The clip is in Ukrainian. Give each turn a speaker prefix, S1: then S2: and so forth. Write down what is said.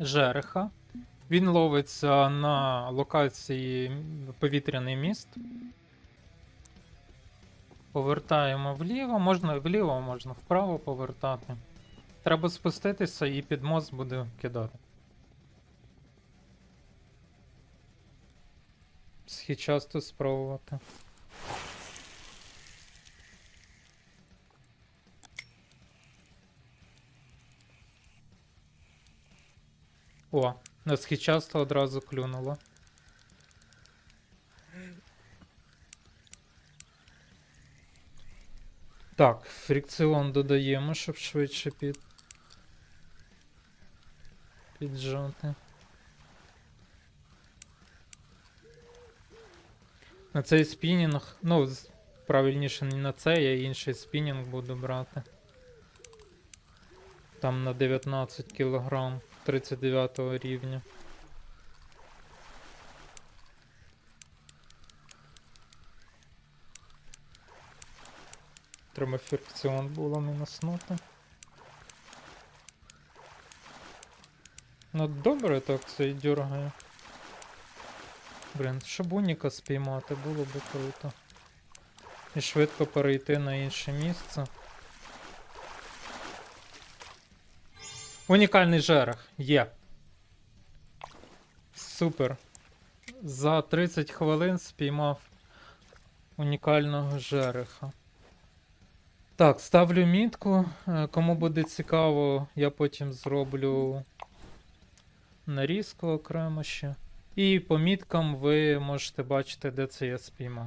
S1: жереха. Він ловиться на локації повітряний міст. Повертаємо вліво, можна вліво, можна вправо повертати. Треба спуститися і під мост буде кидати. Східчасто спробувати. О, на східчасто одразу клюнуло. Так, фрикціон додаємо, щоб швидше під. Піджати. На цей спінінг. Ну, правильніше не на цей, а інший спінінг буду брати. Там на 19 кг 39 рівня. Треба фрикціон було мінуснути. Ну добре так це і дергає. Блін, щоб уніка спіймати, було би круто. І швидко перейти на інше місце. Унікальний жерех є. Супер. За 30 хвилин спіймав унікального жереха. Так, ставлю мітку. Е, Кому буде цікаво, я потім зроблю нарізку окремо ще. І по міткам ви можете бачити, де це я спіймав.